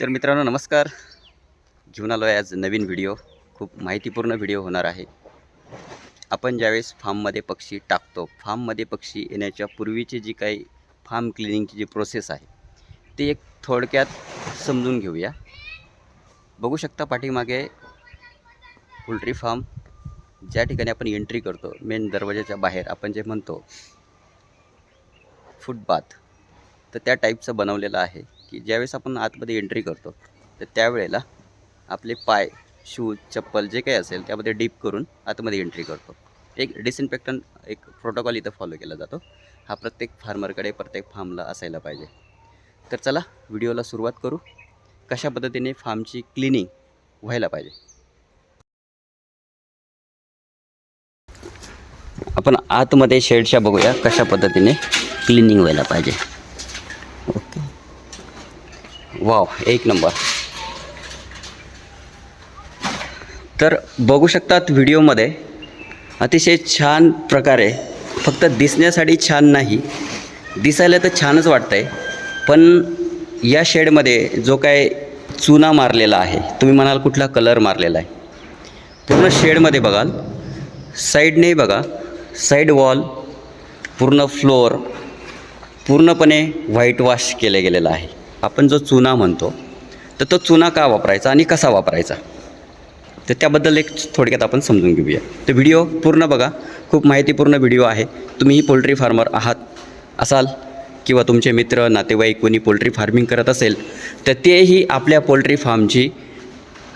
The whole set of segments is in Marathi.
तर मित्रांनो नमस्कार. घेऊन आज नवीन व्हिडिओ खूप माहितीपूर्ण व्हिडिओ होणार आहे. आपण ज्यावेळेस फार्ममध्ये पक्षी टाकतो फार्ममध्ये पक्षी येण्याच्या पूर्वीची जी काही फार्म क्लिनिंगची जी प्रोसेस आहे ती एक थोडक्यात समजून घेऊया. बघू शकता पाठीमागे पोल्ट्री फार्म ज्या ठिकाणी आपण एंट्री करतो मेन दरवाजाच्या बाहेर आपण जे म्हणतो फुटपाथ तर त्या टाईपचं बनवलेलं आहे. की ज्यावेळेस आपण आतमध्ये एंट्री करतो तर त्यावेळेला आपले पाय शूज चप्पल जे काही असेल त्यामध्ये डीप करून आतमध्ये एंट्री करतो. एक डिसइन्फेक्टन एक प्रोटोकॉल इथं फॉलो केला जातो. हा प्रत्येक फार्मरकडे प्रत्येक फार्मला असायला पाहिजे. तर चला व्हिडिओला सुरुवात करू. कशा पद्धतीने फार्मची क्लिनिंग व्हायला पाहिजे? आपण आतमध्ये शेडच्या बघूया कशा पद्धतीने क्लिनिंग व्हायला पाहिजे. वाव एक नंबर. तर बघू शकतात व्हिडिओमध्ये अतिशय छान प्रकारे फक्त दिसण्यासाठी छान नाही दिसायला तर छानच वाटतं आहे पण या शेडमध्ये जो काय चुना मारलेला आहे तुम्ही म्हणाल कुठला कलर मारलेला आहे पूर्ण शेडमध्ये बघाल साईडने बघा साईड वॉल पूर्ण फ्लोअर पूर्णपणे व्हाईट वॉश केलं गेलेलं आहे. आपण जो चुना म्हणतो तर तो चुना का वापरायचा आणि कसा वापरायचा? तर त्याबद्दल एक थोडक्यात आपण समजून घेऊया. तर व्हिडिओ पूर्ण बघा. खूप माहितीपूर्ण व्हिडिओ आहे. तुम्हीही पोल्ट्री फार्मर आहात असाल किंवा तुमचे मित्र नातेवाईक कोणी पोल्ट्री फार्मिंग करत असेल तर तेही आपल्या पोल्ट्री फार्मची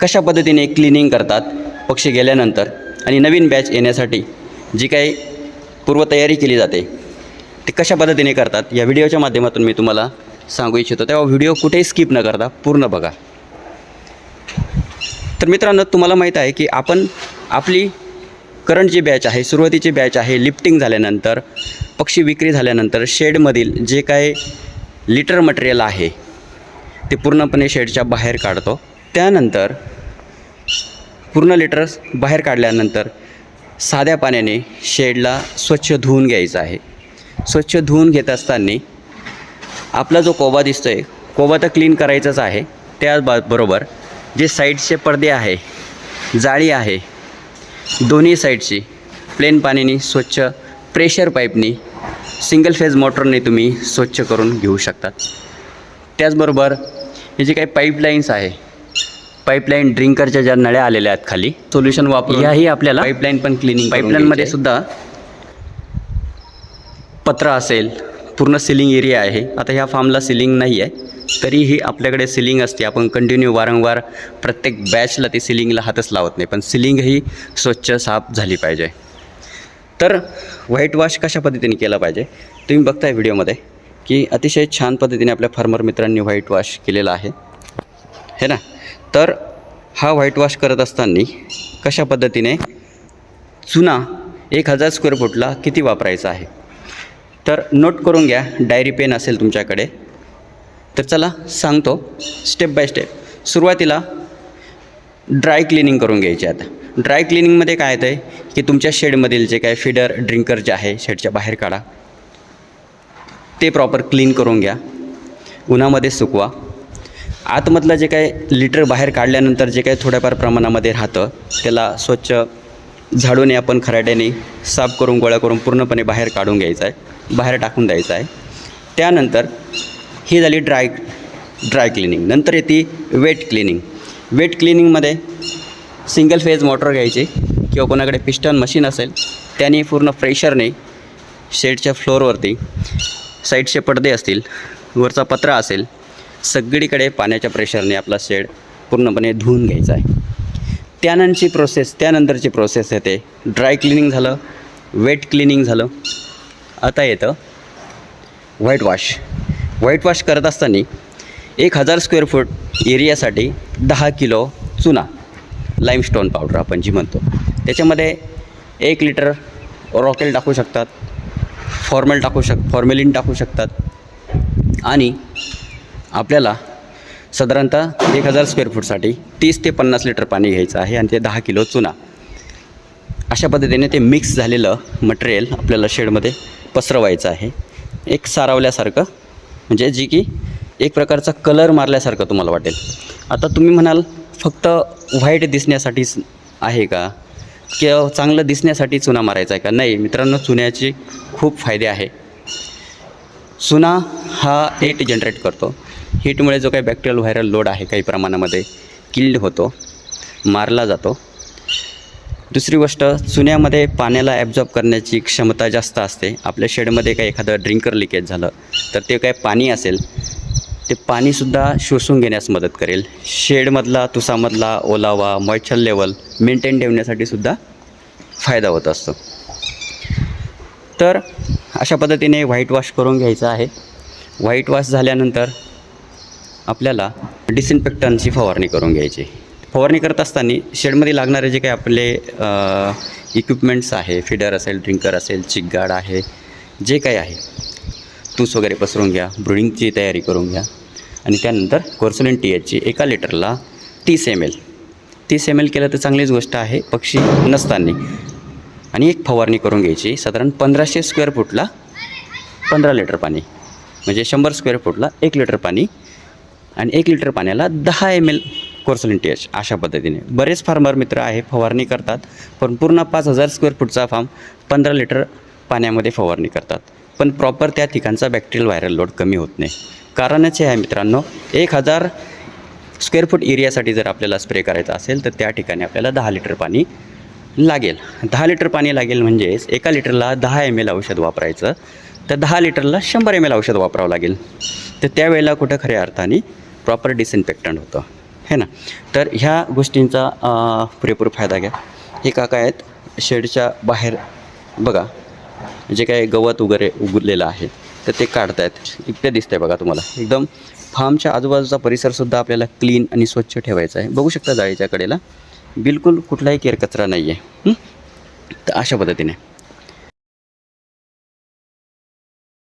कशा पद्धतीने क्लिनिंग करतात पक्षी गेल्यानंतर आणि नवीन बॅच येण्यासाठी जी काही पूर्वतयारी केली जाते ते कशा पद्धतीने करतात या व्हिडिओच्या माध्यमातून मी तुम्हाला सांगू इच्छितो. तेव्हा व्हिडिओ कुठेही स्किप न करता पूर्ण बघा. तर मित्रांनो तुम्हाला माहीत आहे की आपण आपली करंट जी बॅच आहे सुरुवातीची बॅच आहे लिफ्टिंग झाल्यानंतर पक्षी विक्री झाल्यानंतर शेडमधील जे काय लिटर मटेरियल आहे ते पूर्णपणे शेडच्या बाहेर काढतो. त्यानंतर पूर्ण लिटर बाहेर काढल्यानंतर साध्या पाण्याने शेडला स्वच्छ धुवून घ्यायचं आहे. स्वच्छ धुवून घेत असताना आपला जो कोबा दिसतो आहे कोबा तर क्लीन करायचाच आहे. त्या बा बरोबर जे साईडचे पडदे आहे जाळी आहे दोन्ही साईडची प्लेन पाण्याने स्वच्छ प्रेशर पाईपनी सिंगल फेज मोटरने तुम्ही स्वच्छ करून घेऊ शकतात त्याचबरोबर हे जे काही पाईपलाईन्स आहे पाईपलाईन ड्रिंकरच्या ज्या नळ्या आलेल्या आहेत खाली सोल्युशन वापरून याही आपल्याला पाईपलाईन पण क्लिनिंग पाईपलाईनमध्ये सुद्धा पत्रा असेल पूर्ण सिलिंग एरिया आहे. आता ह्या फार्मला सिलिंग नाही आहे. तरीही आपल्याकडे सिलिंग असते. आपण कंटिन्यू वारंवार प्रत्येक बॅचला ती सिलिंगला हातच लावत नाही. पण सिलिंगही स्वच्छ साफ झाली पाहिजे. तर व्हाईट वॉश कशा पद्धतीने केला पाहिजे? तुम्ही बघताय व्हिडिओमध्ये की अतिशय छान पद्धतीने आपल्या फार्मर मित्रांनी व्हाईट वॉश केलेला आहे. है ना? तर हा व्हाईट वॉश करत असताना कशा पद्धतीने चुना एक हजार स्क्वेअर फूटला किती वापरायचा आहे? तर नोट करून घ्या. डायरी पेन असेल तुमच्याकडे. तर चला सांगतो. स्टेप बाय स्टेप सुरुवातीला ड्राय क्लिनिंग करून घ्यायची आता. ड्राय क्लिनिंगमध्ये काय येतं आहे की तुमच्या शेडमधील जे काय फिडर ड्रिंकर जे आहे शेडच्या बाहेर काढा. ते प्रॉपर क्लीन करून घ्या. उन्हामध्ये सुकवा. आतमधलं जे काय लिटर बाहेर काढल्यानंतर जे काय थोड्याफार प्रमाणामध्ये राहतं त्याला स्वच्छ झाडूने आपण खराट्याने साफ करून गोळा करून पूर्णपणे बाहेर काढून घ्यायचं आहे. बाहेर टाकून द्यायचं आहे. त्यानंतर ही झाली ड्राय ड्राय क्लिनिंग नंतर येते वेट क्लिनिंग वेट क्लिनिंगमध्ये सिंगल फेज मोटर घ्यायची किंवा कोणाकडे पिस्टन मशीन असेल त्याने पूर्ण प्रेशरने शेडच्या फ्लोअरवरती साईडचे पडदे असतील वरचा पत्रा असेल सगळीकडे पाण्याच्या प्रेशरने आपला शेड पूर्णपणे धुवून घ्यायचा आहे. त्यानंतरची प्रोसेस त्यानंतरची प्रोसेस येते. ड्राय क्लिनिंग झालं वेट क्लिनिंग झालं. आता येतं. व्हाईट वॉश व्हाईट वॉश करत असताना एक हजार स्क्वेअर फूट एरियासाठी दहा किलो चुना लाईमस्टोन पावडर आपण जी म्हणतो. त्याच्यामध्ये एक लिटर रॉकेल टाकू शकतात फॉर्मेल टाकू शक फॉर्मेलिन टाकू शकतात. आणि आपल्याला साधारणतः एक हजार स्क्वेअर फूटसाठी तीस ते पन्नास लिटर पाणी घ्यायचं आहे आणि ते दहा किलो चुना. अशा पद्धतीने ते मिक्स झालेलं मटेरियल आपल्याला शेडमध्ये पसरवायचं आहे. एक सारवल्यासारखं म्हणजे जी की एक प्रकारचा कलर मारल्यासारखं तुम्हाला वाटेल. आता तुम्ही म्हणाल फक्त व्हाईट दिसण्यासाठीच आहे का? किंवा चांगलं दिसण्यासाठी चुना मारायचा आहे का? नाही मित्रांनो चुन्याचे खूप फायदे आहे. चुना हा हीट जनरेट करतो. हीटमुळे जो काही बॅक्टेरियल व्हायरल लोड आहे काही प्रमाणामध्ये किल्ड होतो मारला जातो. दुसरी गोष्ट चुन्यामध्ये पाण्याला ॲब्झॉर्ब करण्याची क्षमता जास्त असते. आपल्या शेडमध्ये काही एखादं ड्रिंकर लिकेज झालं तर ते काय पाणी असेल ते पाणीसुद्धा शोषून घेण्यास मदत करेल. शेडमधला तुसामधला ओलावा मॉइश्चर लेवल मेंटेन ठेवण्यासाठी सुद्धा फायदा होत असतो. तर अशा पद्धतीने व्हाईट वॉश करून घ्यायचं आहे. व्हाईट वॉश झाल्यानंतर आपल्याला डिसइन्फेक्टनची फवारणी करून घ्यायची. फवारणी करत असताना शेडमध्ये लागणारे जे काही आपले इक्विपमेंट्स आहे फिडर असेल ड्रिंकर असेल चिकगाड आहे जे काही आहे तूस वगैरे पसरून घ्या ब्रुडिंगची तयारी करून घ्या. आणि त्यानंतर कोर्सोलिन टी एचची एका लिटरला तीस एम एल तीस एम एल केलं तर चांगलीच गोष्ट आहे पक्षी नसताना. आणि एक फवारणी करून घ्यायची साधारण पंधराशे स्क्वेअर फूटला पंधरा लिटर पाणी. म्हणजे शंभर स्क्वेअर फूटला एक लिटर पाणी आणि एक लिटर पाण्याला दहा M L Korsolin T H अशा पद्धतीने. बरेच फार्मर मित्र आहे फवारणी करतात पण पूर्ण पाच हजार स्क्वेअर फूटचा फार्म पंधरा लिटर पाण्यामध्ये फवारणी करतात. पण प्रॉपर त्या ठिकाणचा बॅक्टेरियल व्हायरल लोड कमी होत नाही. कारणच हे आहे मित्रांनो एक हजार स्क्वेअर फूट एरियासाठी जर आपल्याला स्प्रे करायचा असेल तर त्या ठिकाणी आपल्याला दहा लिटर पाणी लागेल. दहा लिटर पाणी लागेल म्हणजेच एका लिटरला दहा एम एल औषध वापरायचं. तर दहा लिटरला शंभर एम एल औषध वापरावं लागेल. तर त्यावेळेला कुठं खऱ्या अर्थाने प्रॉपर डिसइन्फेक्टंट होतं. है ना? तर ह्या गोष्टींचा पुरेपूर फायदा घ्या. हे काका आहेत शेडच्या बाहेर बघा. जे काही गवत वगैरे उगलेलं आहे तर ते काढतायत. इतकं दिसतंय बघा तुम्हाला. एकदम फार्मच्या आजूबाजूचा परिसरसुद्धा आपल्याला क्लीन आणि स्वच्छ ठेवायचा आहे. बघू शकता जाळीच्या कडेला. बिलकुल कुठलाही केरकचरा नाही आहे तर अशा पद्धतीने.